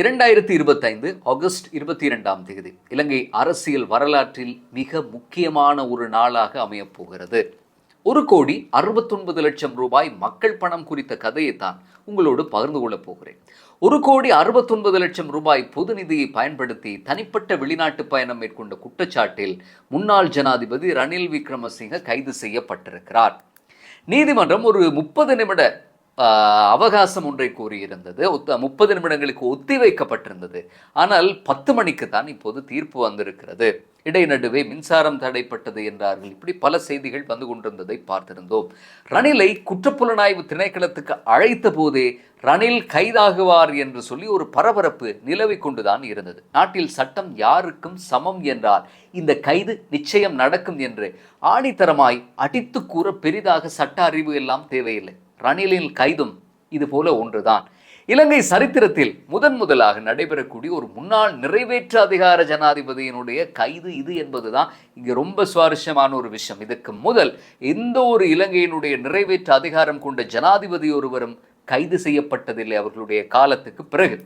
இரண்டாயிரத்தி இருபத்தைந்து ஆகஸ்ட் இருபத்தி இரண்டாம் தேதி இலங்கை அரசியல் வரலாற்றில் மிக முக்கியமான ஒரு நாளாக அமையப்போகிறது. ஒரு கோடி அறுபத்தொன்பது லட்சம் ரூபாய் மக்கள் பணம் குறித்த கதையை தான் உங்களோடு பகிர்ந்து கொள்ளப் போகிறேன். ஒரு கோடி அறுபத்தொன்பது லட்சம் ரூபாய் பொது நிதியை பயன்படுத்தி தனிப்பட்ட வெளிநாட்டு பயணம் மேற்கொண்ட குற்றச்சாட்டில் முன்னாள் ஜனாதிபதி ரணில் விக்ரமசிங்க கைது செய்யப்பட்டிருக்கிறார். நீதிமன்றம் ஒரு முப்பது நிமிட அவகாசம் ஒன்றை கூறியிருந்தது. ஒத்த முப்பது நிமிடங்களுக்கு ஒத்திவைக்கப்பட்டிருந்தது. ஆனால் பத்து மணிக்கு தான் இப்போது தீர்ப்பு வந்திருக்கிறது. இடைநடுவே மின்சாரம் தடைப்பட்டது என்றார்கள். இப்படி பல செய்திகள் வந்து கொண்டிருந்ததை பார்த்திருந்தோம். ரணிலை குற்றப்புலனாய்வு திணைக்களத்துக்கு அழைத்த போதே ரணில் கைதாகுவார் என்று சொல்லி ஒரு பரபரப்பு நிலவிக் கொண்டுதான் இருந்தது. நாட்டில் சட்டம் யாருக்கும் சமம் என்றால் இந்த கைது நிச்சயம் நடக்கும் என்று ஆணித்தரமாய் அடித்து கூற பெரிதாக சட்ட அறிவு எல்லாம் தேவையில்லை. ரணிலின் கைதும் இது போல ஒன்றுதான். இலங்கை சரித்திரத்தில் முதன் முதலாக நடைபெறக்கூடிய ஒரு முன்னாள் நிறைவேற்று அதிகார ஜனாதிபதியினுடைய கைது இது என்பதுதான் இங்கே ரொம்ப சுவாரஸ்யமான ஒரு விஷயம். இதுக்கு முதல் எந்த ஒரு இலங்கையினுடைய நிறைவேற்று அதிகாரம் கொண்ட ஜனாதிபதி ஒருவரும் கைது செய்யப்பட்டதில்லை அவர்களுடைய காலத்துக்கு பிறகு.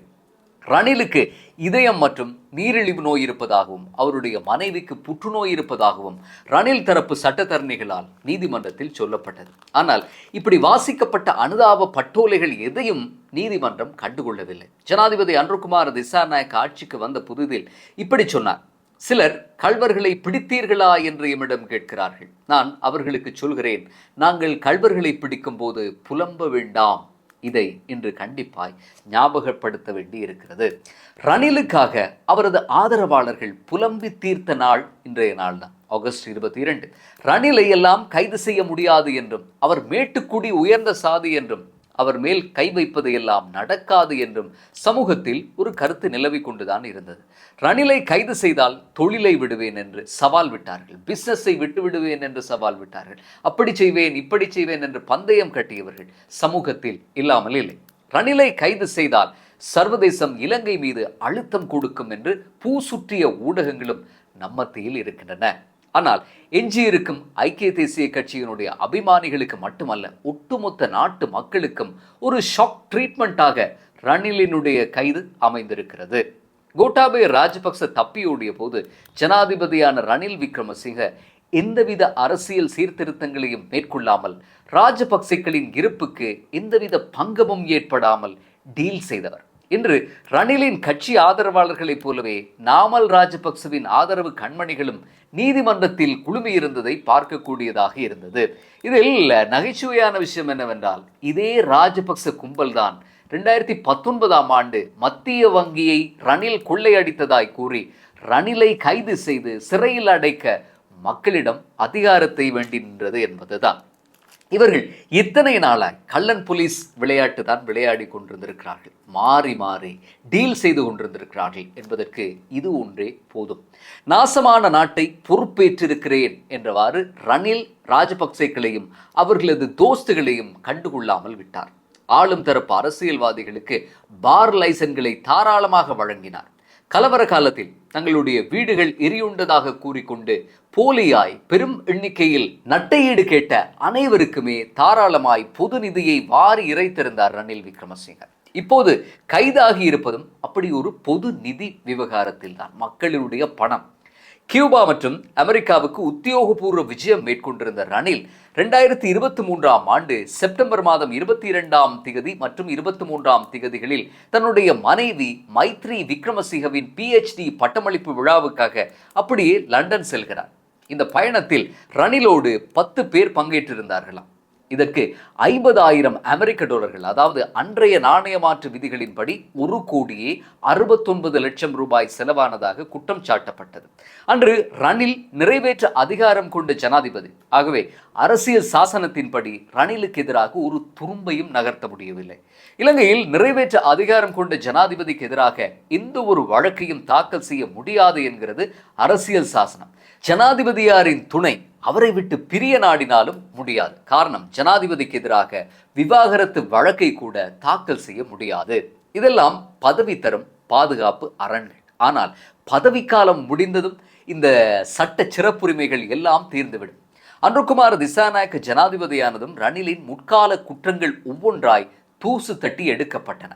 ரணிலுக்கு இதயம் மற்றும் நீரிழிவு நோய் இருப்பதாகவும் அவருடைய மனைவிக்கு புற்றுநோய் இருப்பதாகவும் ரணில் தரப்பு சட்டத்தரணிகளால் நீதிமன்றத்தில் சொல்லப்பட்டது. ஆனால் இப்படி வாசிக்கப்பட்ட அனுதாப பட்டோலைகள் எதையும் நீதிமன்றம் கண்டுகொள்ளவில்லை. ஜனாதிபதி அன்ருகுமார் திசாநாயக் ஆட்சிக்கு வந்த புதிதில் இப்படி சொன்னார். சிலர் கள்வர்களை பிடித்தீர்களா என்று எம்மிடம் கேட்கிறார்கள். நான் அவர்களுக்கு சொல்கிறேன். நாங்கள் கல்வர்களை பிடிக்கும் போது புலம்ப வேண்டாம். இதை இன்று கண்டிப்பாய் ஞாபகப்படுத்த வேண்டி இருக்கிறது ரணிலுக்காக அவரது ஆதரவாளர்கள் புலம்பி தீர்த்த நாள் இன்றைய நாள் தான் ஆகஸ்ட் இருபத்தி இரண்டு. ரணிலை எல்லாம் கைது செய்ய முடியாது என்றும் அவர் மேட்டுக்குடி உயர்ந்த சாதி என்றும் அவர் மேல் கை வைப்பது எல்லாம் நடக்காது என்றும் சமூகத்தில் ஒரு கருத்து நிலவி கொண்டுதான் இருந்தது. ரணிலை கைது செய்தால் தொழிலை விடுவேன் என்று சவால் விட்டார்கள். பிசினஸை விட்டு விடுவேன் என்று சவால் விட்டார்கள். அப்படி செய்வேன் இப்படி செய்வேன் என்று பந்தயம் கட்டியவர்கள் சமூகத்தில் இல்லாமல் இல்லை. ரணிலை கைது செய்தால் சர்வதேசம் இலங்கை மீது அழுத்தம் கொடுக்கும் என்று பூ சுற்றிய ஊடகங்களும் நம்மத்தியில் இருக்கின்றன. ஆனால் எஞ்சியிருக்கும் ஐக்கிய தேசிய கட்சியினுடைய அபிமானிகளுக்கு மட்டுமல்ல ஒட்டுமொத்த நாட்டு மக்களுக்கும் ஒரு ஷாக் ட்ரீட்மெண்ட்டாக ரணிலினுடைய கைது அமைந்திருக்கிறது. கோட்டாபய ராஜபக்ச தப்பியோடிய போது ஜனாதிபதியான ரணில் விக்ரமசிங்க எந்தவித அரசியல் சீர்திருத்தங்களையும் மேற்கொள்ளாமல் ராஜபக்சேக்களின் இருப்புக்கு எந்தவித பங்கமும் ஏற்படாமல் டீல் செய்தவர். இன்று ரணிலின் கட்சி ஆதரவாளர்களைப் போலவே நாமல் ராஜபக்சவின் ஆதரவு கண்மணிகளும் நீதிமன்றத்தில் குழுமியிருந்ததை பார்க்கக்கூடியதாக இருந்தது. இதில் நகைச்சுவையான விஷயம் என்னவென்றால் இதே ராஜபக்ச கும்பல்தான் ரெண்டாயிரத்தி பத்தொன்பதாம் ஆண்டு மத்திய வங்கியை ரணில் கொள்ளையடித்ததாய் கூறி ரணிலை கைது செய்து சிறையில் அடைக்க மக்களிடம் அதிகாரத்தை வேண்டி நின்றது என்பதுதான். இவர்கள் இத்தனை நாளாக கள்ளன் போலீஸ் விளையாட்டு தான் விளையாடி கொண்டிருந்திருக்கிறார்கள். மாறி மாறி டீல் செய்து கொண்டிருந்திருக்கிறார்கள் என்பதற்கு இது ஒன்றே போதும். நாசமான நாட்டை பொறுப்பேற்றிருக்கிறேன் என்றவாறு ரணில் ராஜபக்சேக்களையும் அவர்களது தோஸ்துகளையும் கண்டுகொள்ளாமல் விட்டார். ஆளும் தரப்பு அரசியல்வாதிகளுக்கு பார் லைசன்களை தாராளமாக வழங்கினார். கலவர காலத்தில் தங்களுடைய வீடுகள் எரியுண்டதாக கூறிக்கொண்டு போலியாய் பெரும் எண்ணிக்கையில் நட்டையீடு கேட்ட அனைவருக்குமே தாராளமாய் பொது நிதியை வாரி இறைத்திருந்தார் ரணில் விக்ரமசிங்க. இப்போது கைதாகி இருப்பதும் அப்படி ஒரு பொது நிதி விவகாரத்தில் தான். மக்களுடைய பணம். கியூபா மற்றும் அமெரிக்காவுக்கு உத்தியோகபூர்வ விஜயம் மேற்கொண்டிருந்த ரணில் ரெண்டாயிரத்தி இருபத்தி மூன்றாம் ஆண்டு செப்டம்பர் மாதம் இருபத்தி இரண்டாம் திகதி மற்றும் இருபத்தி மூன்றாம் திகதிகளில் தன்னுடைய மனைவி மைத்ரி விக்ரமசிங்கவின் பிஹெச்டி பட்டமளிப்பு விழாவுக்காக அப்படியே லண்டன் செல்கிறார். இந்த பயணத்தில் ரணிலோடு பத்து பேர் பங்கேற்றிருந்தார்களாம். இதற்கு ஐம்பதாயிரம் அமெரிக்க டாலர்கள் அதாவது அன்றைய நாணய மாற்று விதிகளின்படி ஒரு கோடியே அறுபத்தொன்பது லட்சம் ரூபாய் செலவானதாக குற்றம் சாட்டப்பட்டது. அன்று ரணில் நிறைவேற்ற அதிகாரம் கொண்ட ஜனாதிபதி. ஆகவே அரசியல் சாசனத்தின்படி ரணிலுக்கு எதிராக ஒரு துரும்பையும் நகர்த்த முடியவில்லை. இலங்கையில் நிறைவேற்ற அதிகாரம் கொண்ட ஜனாதிபதிக்கு எதிராக எந்த ஒரு வழக்கையும் தாக்கல் செய்ய முடியாது என்கிறது அரசியல் சாசனம். ஜனாதிபதியாரின் துணை அவரை விட்டு பிரிய நாடினாலும் முடியாது. காரணம் ஜனாதிபதிக்கு எதிராக விவாகரத்து வழக்கை கூட தாக்கல் செய்ய முடியாது. இதெல்லாம் பதவி தரும் பாதுகாப்பு அரண்கள். ஆனால் பதவிக்காலம் முடிந்ததும் இந்த சட்ட சிறப்புரிமைகள் எல்லாம் தீர்ந்துவிடும். அன்றுகுமார் திசாநாயக்க ஜனாதிபதியானதும் ரணிலின் முற்கால குற்றங்கள் ஒவ்வொன்றாய் தூசு தட்டி எடுக்கப்பட்டன.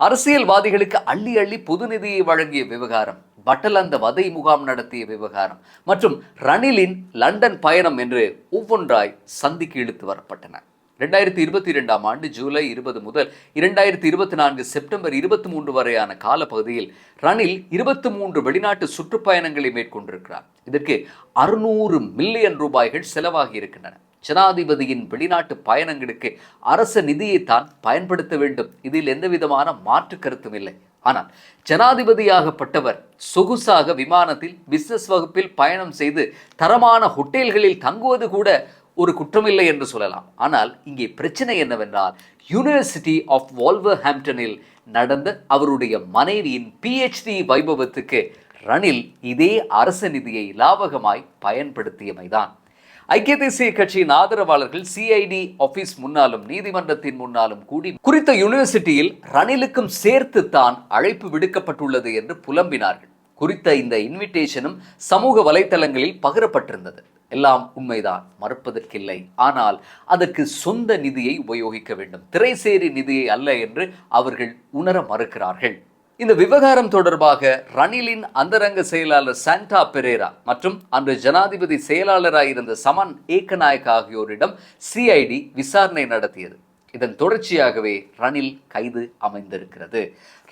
அரசியல்வாதிகளுக்கு அள்ளி அள்ளி பொது நிதியை வழங்கிய விவகாரம் பட்டலந்த வதை முகாம் நடத்திய விவகாரம் மற்றும் ரணிலின் லண்டன் பயணம் என்று ஒவ்வொன்றாய் சந்திக்கு இழுத்து வரப்பட்டன. ரெண்டாயிரத்தி இருபத்தி ரெண்டாம் ஆண்டு ஜூலை இருபது முதல் இரண்டாயிரத்தி இருபத்தி நான்கு செப்டம்பர் இருபத்தி மூன்று வரையான காலப்பகுதியில் ரணில் இருபத்தி மூன்று வெளிநாட்டு சுற்றுப்பயணங்களை மேற்கொண்டிருக்கிறார். இதற்கு அறுநூறு மில்லியன் ரூபாய்கள் செலவாகி இருக்கின்றன. ஜனாதிபதியின் வெளிநாட்டு பயணங்களுக்கு அரச நிதியை தான் பயன்படுத்த வேண்டும். இதில் எந்த விதமான மாற்று கருத்தும் இல்லை. ஆனால் ஜனாதிபதியாகப்பட்டவர் சொகுசாக விமானத்தில் பிசினஸ் வகுப்பில் பயணம் செய்து தரமான ஹோட்டல்களில் தங்குவது கூட ஒரு குற்றமில்லை என்று சொல்லலாம். ஆனால் இங்கே பிரச்சனை என்னவென்றால் யூனிவர்சிட்டி ஆஃப் வால்வர் ஹாம்டனில் நடந்த அவருடைய மனைவியின் பிஹெச்டி வைபவத்துக்கு ரணில் இதே அரச நிதியை லாபகமாய் பயன்படுத்தியமைதான். ஐக்கிய தேசிய கட்சியின் ஆதரவாளர்கள் சிஐடி ஆபீஸ் முன்னாலும் நீதிமன்றத்தின் முன்னாலும் கூடி குறித்த யூனிவர்சிட்டியில் ரணிலுக்கும் சேர்த்து தான் அழைப்பு விடுக்கப்பட்டுள்ளது என்று புலம்பினார்கள். குறித்த இந்த இன்விடேஷனும் சமூக வலைதளங்களில் பகிரப்பட்டிருந்தது. எல்லாம் உண்மைதான் மறுப்பதற்கில்லை. ஆனால் அதற்கு சொந்த நிதியை உபயோகிக்க வேண்டும். திரைசேரி நிதியை அல்ல என்று அவர்கள் உணர மறுக்கிறார்கள். இந்த விவகாரம் தொடர்பாக ரணிலின் அந்தரங்க செயலாளர் சாண்டா பெரேரா மற்றும் அன்று ஜனாதிபதி செயலாளராக இருந்த சமன் ஏக்கநாயக் ஆகியோரிடம் சிஐடி விசாரணை நடத்தியது. இதன் தொடர்ச்சியாகவே ரணில் கைது அமைந்திருக்கிறது.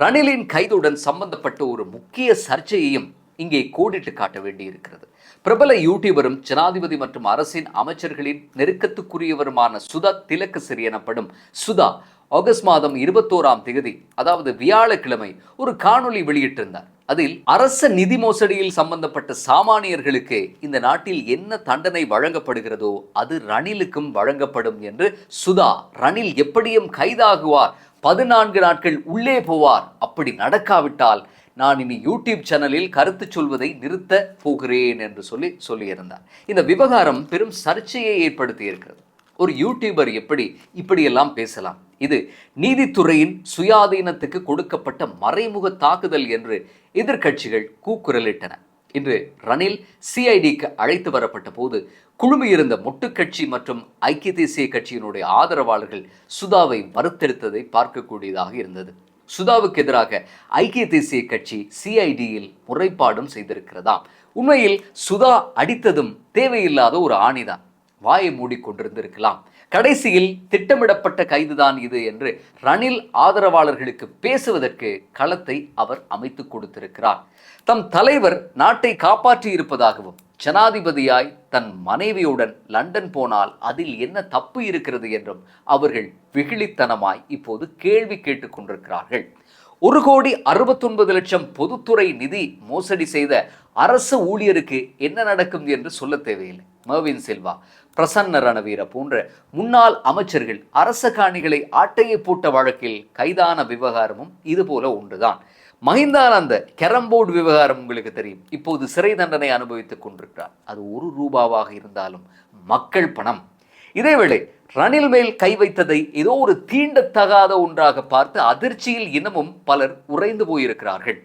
ரணிலின் கைதுடன் சம்பந்தப்பட்ட ஒரு முக்கிய சர்ச்சையையும் இங்கே கோடிட்டு காட்ட வேண்டியிருக்கிறது. பிரபல யூடியூபரும் ஜனாதிபதி மற்றும் அரசின் அமைச்சர்களின் நெருக்கத்துக்குரியவருமான சுதா திலக்கசிறி எனப்படும் சுதா ஆகஸ்ட் மாதம் இருபத்தோராம் தேதி அதாவது வியாழக்கிழமை ஒரு காணொளி வெளியிட்டிருந்தார். அதில் அரச நிதி மோசடியில் சம்பந்தப்பட்ட சாமானியர்களுக்கு இந்த நாட்டில் என்ன தண்டனை வழங்கப்படுகிறதோ அது ரணிலுக்கும் வழங்கப்படும் என்று சுதா ரணில் எப்படியும் கைதாகுவார் பதினான்கு நாட்கள் உள்ளே போவார் அப்படி நடக்காவிட்டால் நான் இனி யூடியூப் சேனலில் கருத்து சொல்வதை நிறுத்த போகிறேன் என்று சொல்லி சொல்லியிருந்தார். இந்த விவகாரம் பெரும் சர்ச்சையை ஏற்படுத்தி இருக்கிறது ஒரு யூடியூபர் எப்படி இப்படியெல்லாம் பேசலாம்? இது நீதித்துறையின் சுயாதீனத்துக்கு கொடுக்கப்பட்ட மறைமுக தாக்குதல் என்று எதிர்க்கட்சிகள் கூக்குரலிட்டன. இன்று ரணில் சிஐடிக்கு அழைத்து வரப்பட்ட போது குழுமியிருந்த மொட்டுக்கட்சி மற்றும் ஐக்கிய தேசிய கட்சியினுடைய ஆதரவாளர்கள் சுதாவை மறுத்தெடுத்ததை பார்க்கக்கூடியதாக இருந்தது. சுதாவுக்கு எதிராக ஐக்கிய தேசிய கட்சி சிஐடியில் முறைப்பாடும் செய்திருக்கிறதாம். உண்மையில் சுதா அடித்ததும் தேவையில்லாத ஒரு ஆணிதான். வாயை மூடிக்கொண்டிருந்திருக்கலாம் கடைசியில் திட்டமிடப்பட்ட கைதுதான் இது என்று ரணில் ஆதரவாளர்களுக்கு பேசுவதற்கு களத்தை அவர் அமைத்து கொடுத்திருக்கிறார். தம் தலைவர் நாட்டை காப்பாற்றி இருப்பதாகவும் ஜனாதிபதியாய் தன் மனைவியுடன் லண்டன் போனால் அதில் என்ன தப்பு இருக்கிறது என்றும் அவர்கள் வெகுளித்தனமாய் இப்போது கேள்வி கேட்டுக்கொண்டிருக்கிறார்கள் ஒரு கோடி அறுபத்தொன்பது லட்சம் பொதுத்துறை நிதி மோசடி செய்த அரசு ஊழியருக்கு என்ன நடக்கும் என்று சொல்ல தேவையில்லை. மர்வின் சில்வா பிரசன்ன ரணவீர போன்ற முன்னாள் அமைச்சர்கள் அரச காணிகளை ஆட்டையை போட்ட வழக்கில் கைதான விவகாரமும் இதுபோல ஒன்றுதான். மஹிந்தானந்த கேரம்போர்டு விவகாரம் உங்களுக்கு தெரியும். இப்போது சிறை தண்டனை அனுபவித்துக் கொண்டிருக்கிறார். அது ஒரு ரூபாவாக இருந்தாலும் மக்கள் பணம். இதேவேளை ரணில் மேல் கை வைத்ததை ஏதோ ஒரு தீண்டத்தகாத ஒன்றாக பார்த்து அதிர்ச்சியில் இன்னமும் பலர் உறைந்து போயிருக்கிறார்கள்.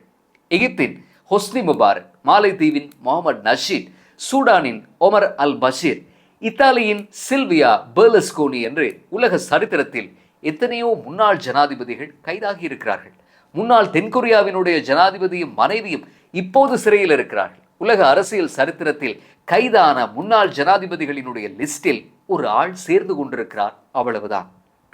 எகிப்தின் ஹொஸ்னி முபாரக் மாலைத்தீவின் முகமது நஷீத் சூடானின் ஒமர் அல் பஷீர் இத்தாலியின் சில்வியா பெர்லஸ்கோனி என்று உலக சரித்திரத்தில் எத்தனையோ முன்னாள் ஜனாதிபதிகள் கைதாகி இருக்கிறார்கள். முன்னாள் தென்கொரியாவினுடைய ஜனாதிபதியும் மனைவியும் இப்போது சிறையில் இருக்கிறார்கள். உலக அரசியல் சரித்திரத்தில் கைதான முன்னாள் ஜனாதிபதிகளினுடைய லிஸ்டில் ஒரு ஆள் சேர்ந்து கொண்டிருக்கிறார். அவ்வளவுதான்.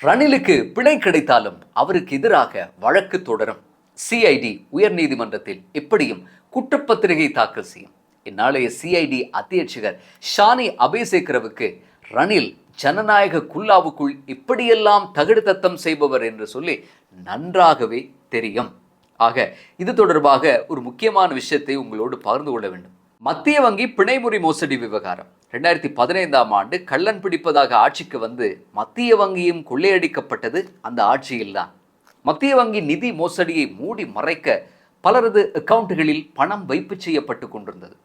ரணிலுக்கு பிணை கிடைத்தாலும் அவருக்கு எதிராக வழக்கு தொடரும். சிஐடி உயர்நீதிமன்றத்தில் எப்படியும் குற்றப்பத்திரிகை தாக்கல் செய்யும். இந்நாளைய சிஐடி அத்தியட்சகர் ஷானி அபேசேகரவுக்கு ரணில் ஜனநாயக குல்லாவுக்குள் இப்படியெல்லாம் தகுடு தத்தம் செய்பவர் என்று சொல்லி நன்றாகவே தெரியும். ஆக இது தொடர்பாக ஒரு முக்கியமான விஷயத்தை உங்களோடு பகிர்ந்து கொள்ள வேண்டும். மத்திய வங்கி பிணைமுறை மோசடி விவகாரம். ரெண்டாயிரத்தி பதினைந்தாம் ஆண்டு கள்ளன் பிடிப்பதாக ஆட்சிக்கு வந்து மத்திய வங்கியும் கொள்ளையடிக்கப்பட்டது அந்த ஆட்சியில்தான். மத்திய வங்கி நிதி மோசடியை மூடி மறைக்க பலரது அக்கவுண்ட்களில் பணம் வைப்பு செய்யப்பட்டு கொண்டிருந்தது.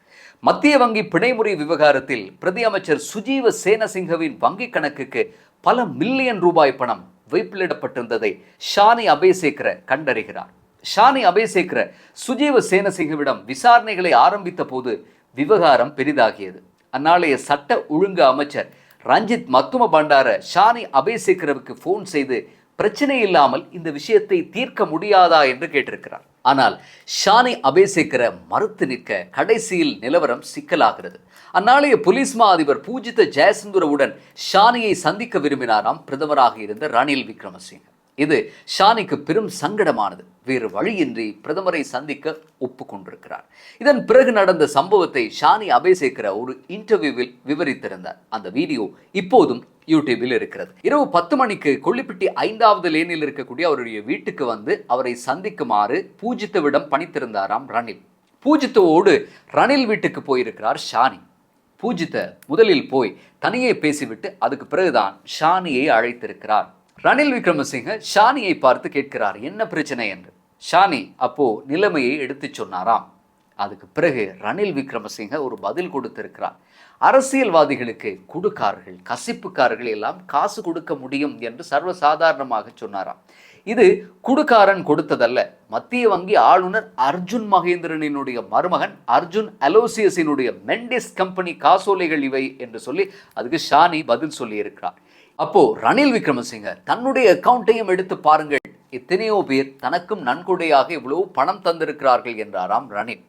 மத்திய வங்கி பிணைமுறை விவகாரத்தில் பிரதி அமைச்சர் சுஜீவ சேனசிங்கவின் வங்கி கணக்குக்கு பல மில்லியன் ரூபாய் பணம் வைப்பிலிடப்பட்டிருந்ததை ஷானி அபேசேக்கர கண்டறிகிறார். ஷானி அபேசேக்கர சுஜீவ சேனசிங்கவிடம் விசாரணைகளை ஆரம்பித்த போது விவகாரம் பெரிதாகியது. அந்நாளைய சட்ட ஒழுங்கு அமைச்சர் ரஞ்சித் மத்தும பண்டார ஷானி அபேசேக்கரவுக்கு ஃபோன் செய்து பிரச்சனை இல்லாமல் இந்த விஷயத்தை தீர்க்க முடியாதா என்று கேட்டிருக்கிறார். ஆனால் ஷானை அபேசேகரை மறுத்து நிற்க கடைசியில் நிலவரம் சிக்கலாகிறது. அந்நாளைய போலீஸ் மா அதிபர் பூஜித்த ஜெயசுந்தரவுடன் ஷானியை சந்திக்க விரும்பினாராம் பிரதமராக இருந்த ரணில் விக்ரமசிங்க. இது ஷானிக்கு பெரும் சங்கடமானது. வேறு வழியின்றி பிரதமரை சந்திக்க ஒப்புக்கொண்டிருக்கிறார். இதன் பிறகு நடந்த சம்பவத்தை ஷானி அபேசேக்கர ஒரு இன்டர்வியூவில் விவரித்திருந்தார். அந்த வீடியோ இப்போதும் யூடியூபில் இருக்கிறது. இரவு பத்து மணிக்கு கொல்லிப்பட்டி ஐந்தாவது லேனில் இருக்கக்கூடிய அவருடைய வீட்டுக்கு வந்து அவரை சந்திக்குமாறு பூஜித்துவிடம் பணித்திருந்தாராம் ரணில். பூஜித்தவோடு ரணில் வீட்டுக்கு போயிருக்கிறார் ஷானி. பூஜித்த முதலில் போய் தனியே பேசிவிட்டு அதுக்கு பிறகுதான் ஷானியை அழைத்திருக்கிறார். ரணில் விக்ரமசிங்க ஷானியை பார்த்து கேட்கிறார் என்ன பிரச்சனை? என்று. ஷானி அப்போ நிலைமையை எடுத்து சொன்னாராம். அதுக்கு பிறகு ரணில் விக்ரமசிங்க ஒரு பதில் கொடுத்திருக்கிறார். அரசியல்வாதிகளுக்கு குடுக்கார்கள் கசிப்புக்காரர்கள் எல்லாம் காசு கொடுக்க முடியும் என்று சர்வசாதாரணமாக சொன்னாராம். இது குடுக்காரன் கொடுத்ததல்ல. மத்திய வங்கி ஆளுநர் அர்ஜுன் மகேந்திரனினுடைய மருமகன் அர்ஜுன் அலோசியஸினுடைய மெண்டிஸ் கம்பெனி காசோலைகள் இவை என்று சொல்லி அதுக்கு ஷானி பதில் சொல்லியிருக்கிறார். அப்போ ரணில் விக்ரமசிங்க தன்னுடைய அக்கௌண்ட்டையும் எடுத்து பாருங்கள். எத்தனையோ பேர் தனக்கும் நன்கொடையாக இவ்வளவு பணம் தந்திருக்கிறார்கள் என்றாராம் ரணில்.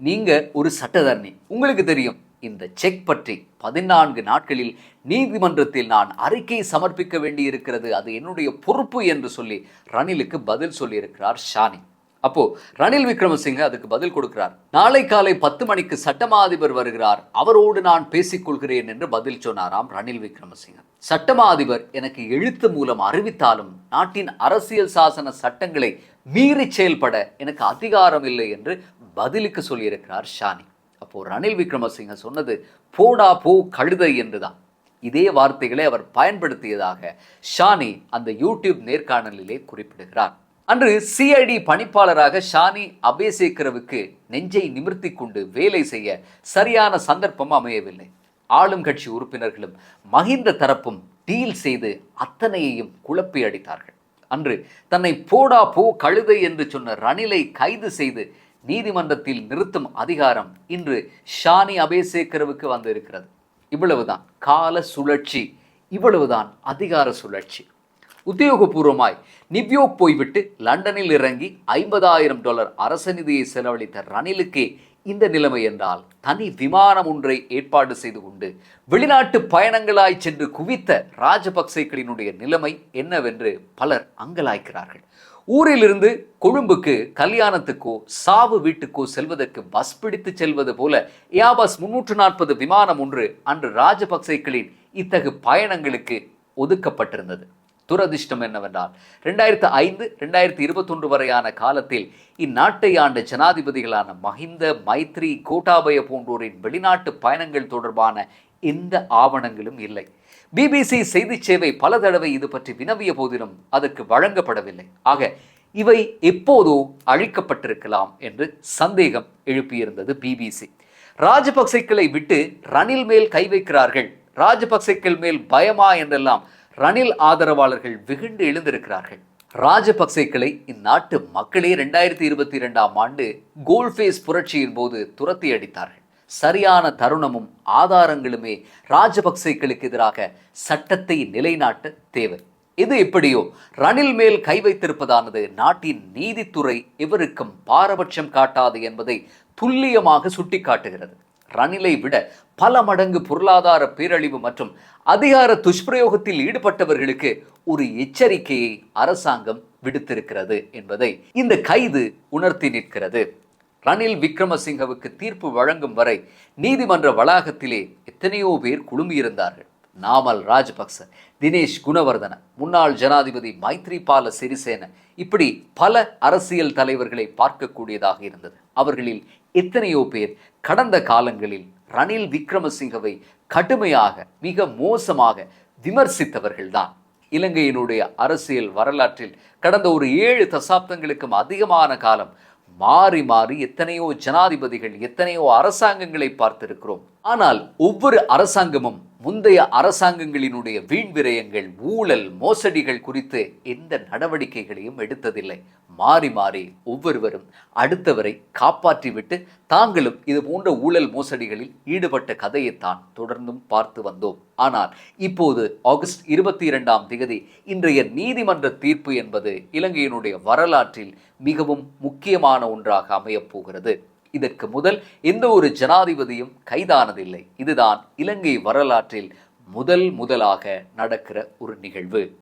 நீங்க ஒரு சட்டத்தரணி. உங்களுக்கு தெரியும் இந்த செக் பற்றி பதினான்கு நாட்களில் நீதிமன்றத்தில் நான் அறிக்கை சமர்ப்பிக்க வேண்டியிருக்கிறது. அது என்னுடைய பொறுப்பு என்று சொல்லி ரணிலுக்கு பதில் சொல்லியிருக்கிறார் ஷானி. அப்போ ரணில் விக்ரமசிங்க அதுக்கு பதில் கொடுக்கிறார். நாளை காலை பத்து மணிக்கு சட்டமா அதிபர் வருகிறார். அவரோடு நான் பேசிக்கொள்கிறேன் என்று பதில் சொன்னாராம் ரணில் விக்ரமசிங்க. சட்டமா அதிபர் எனக்கு எழுத்து மூலம் அறிவித்தாலும் நாட்டின் அரசியல் சாசன சட்டங்களை மீறி செயல்பட எனக்கு அதிகாரம் இல்லை என்று பதிலுக்கு சொல்லியிருக்கிறார் ஷானி. அப்போ ரணில் விக்ரமசிங்க சொன்னது போடா போ கழுதை என்றுதான். இதே வார்த்தைகளை அவர் பயன்படுத்தியதாக ஷானி அந்த யூடியூப் நேர்காணலிலே குறிப்பிடுகிறார். அன்று சிஐடி பணிப்பாளராக ஷானி அபேசேக்கரவுக்கு நெஞ்சை நிமிர்த்தி கொண்டு வேலை செய்ய சரியான சந்தர்ப்பம் அமையவில்லை. ஆளும் கட்சி உறுப்பினர்களும் மஹிந்த தரப்பும் டீல் செய்து அத்தனையையும் குழப்பி அடித்தார்கள். அன்று தன்னை போடா போ கழுதை என்று சொன்ன ரணிலை கைது செய்து நீதிமன்றத்தில் நிறுத்தும் அதிகாரம் இன்று ஷானி அபேசேக்கரவுக்கு வந்திருக்கிறது. இவ்வளவுதான். கால சுழற்சி. இவ்வளவுதான் அதிகார சுழற்சி. உத்தியோகபூர்வமாய் நிவ்யோக் போய்விட்டு லண்டனில் இறங்கி ஐம்பதாயிரம் டாலர் அரச நிதியை செலவழித்த ரணிலுக்கே இந்த நிலைமை என்றால் தனி விமானம் ஒன்றை ஏற்பாடு செய்து கொண்டு வெளிநாட்டு பயணங்களாய் சென்று குவித்த ராஜபக்சேக்களினுடைய நிலைமை என்னவென்று பலர் அங்கலாய்க்கிறார்கள். ஊரிலிருந்து கொழும்புக்கு கல்யாணத்துக்கோ சாவு வீட்டுக்கோ செல்வதற்கு பஸ் பிடித்து செல்வது போல ஏபாஸ் முன்னூற்று நாற்பது விமானம் ஒன்று அன்று ராஜபக்சேக்களின் இத்தகு பயணங்களுக்கு ஒதுக்கப்பட்டிருந்தது. துரதிர்ஷ்டம் என்னவென்றால் ரெண்டாயிரத்து ஐந்து ரெண்டாயிரத்தி இருபத்தொன்று வரையான காலத்தில் இந்நாட்டை ஆண்ட ஜனாதிபதிகளான மஹிந்த மைத்ரி கோட்டாபய போன்றோரின் வெளிநாட்டு பயணங்கள் தொடர்பான எந்த ஆவணங்களும் இல்லை. பிபிசி செய்தி சேவை பல தடவை இது பற்றி வினவிய போதிலும் அதற்கு வழங்கப்படவில்லை. ஆக இவை எப்போதோ அழிக்கப்பட்டிருக்கலாம் என்று சந்தேகம் எழுப்பியிருந்தது பிபிசி ராஜபக்சேக்களை விட்டு ரணில் மேல் கை வைக்கிறார்கள். ராஜபக்சேக்கள் மேல் பயமா என்றெல்லாம் ரணில் ஆதரவாளர்கள் வெகுண்டு எழுந்திருக்கிறார்கள். ராஜபக்சேக்களை இந்நாட்டு மக்களே ரெண்டாயிரத்தி இருபத்தி இரண்டாம் ஆண்டு கோல்ஃபேஸ் புரட்சியின் போது துரத்தி அடித்தார்கள். சரியான தருணமும் ஆதாரங்களுமே ராஜபக்சேக்களுக்கு எதிராக சட்டத்தை நிலைநாட்ட தேவை. இது எப்படியோ ரணில் மேல் கை வைத்திருப்பதானது நாட்டின் நீதித்துறை எவருக்கும் பாரபட்சம் காட்டாது என்பதை துல்லியமாக சுட்டிக்காட்டுகிறது. ரணிலை விட பல மடங்கு பொருளாதார பேரழிவு மற்றும் அதிகார துஷ்பிரயோகத்தில் ஈடுபட்டவர்களுக்கு ஒரு எச்சரிக்கையை அரசாங்கம் விடுத்திருக்கிறது என்பதை இந்த கைது உணர்த்தி நிற்கிறது. ரணில் விக்ரமசிங்கவுக்கு தீர்ப்பு வழங்கும் வரை நீதிமன்ற வளாகத்திலே எத்தனையோ பேர் குழுமியிருந்தார்கள். நாமல் ராஜபக்ச தினேஷ் குணவர்தன முன்னாள் ஜனாதிபதி மைத்ரிபால சிறிசேன இப்படி பல அரசியல் தலைவர்களை பார்க்கக்கூடியதாக இருந்தது. அவர்களில் எத்தனையோ பேர் கடந்த காலங்களில் ரணில் விக்ரமசிங்கவை கடுமையாக மிக மோசமாக விமர்சித்தவர்கள்தான். இலங்கையினுடைய அரசியல் வரலாற்றில் கடந்த ஒரு ஏழு தசாப்தங்களுக்கும் அதிகமான காலம் மாறி மாறி எத்தனையோ ஜனாதிபதிகள் எத்தனையோ அரசாங்கங்களை பார்த்திருக்கிறோம். ஆனால் ஒவ்வொரு அரசாங்கமும் முந்தைய அரசாங்கங்களினுடைய வீண் விரயங்கள் ஊழல் மோசடிகள் குறித்து எந்த நடவடிக்கைகளையும் எடுத்ததில்லை. மாறி மாறி ஒவ்வொருவரும் அடுத்தவரை காப்பாற்றிவிட்டு தாங்களும் இது போன்ற ஊழல் மோசடிகளில் ஈடுபட்ட கதையைத்தான் தொடர்ந்தும் பார்த்து வந்தோம். ஆனால் இப்போது ஆகஸ்ட் இருபத்தி இரண்டாம் திகதி இன்றைய நீதிமன்ற தீர்ப்பு என்பது இலங்கையினுடைய வரலாற்றில் மிகவும் முக்கியமான ஒன்றாக அமையப் போகிறது. இதற்கு முதல் எந்த ஒரு ஜனாதிபதியும் கைதானதில்லை. இதுதான் இலங்கை வரலாற்றில் முதல் முதலாக நடக்கிற ஒரு நிகழ்வு.